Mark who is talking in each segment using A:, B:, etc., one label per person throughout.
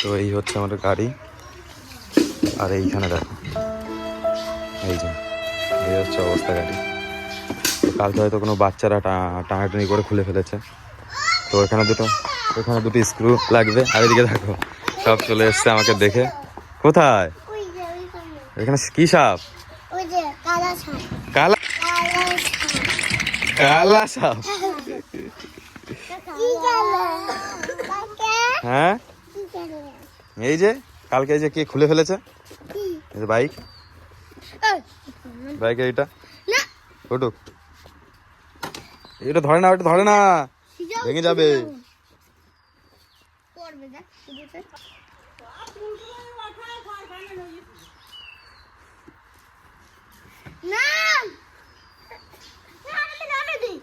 A: তো এই হচ্ছে আমাদের গাড়ি। আর এইখানে দেখো। এই যে এই হচ্ছে অবস্থা গাড়ি। তো কালকে হয়তো কোনো বাচ্চারা টানাটানি করে খুলে ফেলেছে। তো এখানে দুটো এখানে দুটো স্ক্রু লাগবে। আর এদিকে দেখো সব চলে এসছে আমাকে দেখে। কোথায়? এখানে কি সাপ?
B: কালা সাপ।
A: কালা?
B: সাপ
A: হ্যাঁ? এই যে কালকে এই যে কে খুলে ফেলেছে? এই যে বাইক।
B: ওই,
A: বাইকের এইটা।
B: না।
A: ওটুক এটা ধরে না ওটা ধরে না। ভেঙে যাবে।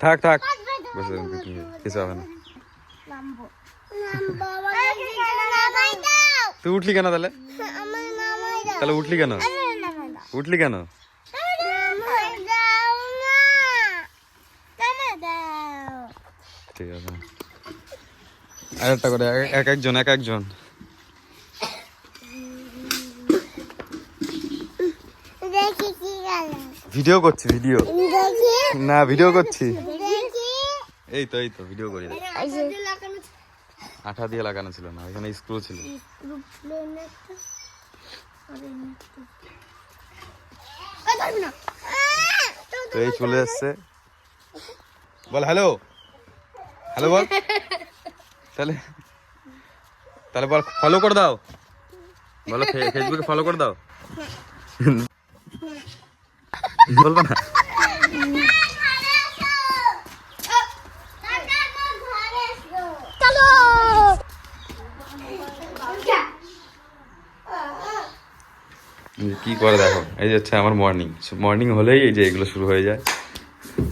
A: থাক থাক। বসে কিছু হবে না
B: নামবো। নামবো, আমাকে নামাই দাও।
A: তুই উঠলি কেন তাহলে। তাহলে উঠলি কেন। উঠলি কেন। ঠিক আছে আর একটা করে এক- এক একজন এক একজন ভিডিও করছি, ভিডিও না, ভিডিও করছি এই তো এই তো, ভিডিও করি আঠা দিয়ে লাগানো ছিল না এখানে স্ক্রু ছিল।
B: এই! তো-
A: চলে এসছে বল হ্যালো হ্যালো বল। তাহলে তাহলে বল ফলো করে দাও। বলো ফেসবুকে ফলো করে দাও। বলব না। কি করে দেখো এই যে হচ্ছে আমার মর্নিং মর্নিং হলেই এই যে এগুলো শুরু হয়ে যায়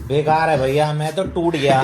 C: বেকার হ্যাঁ ভাইয়া আমি তো টুট গিয়া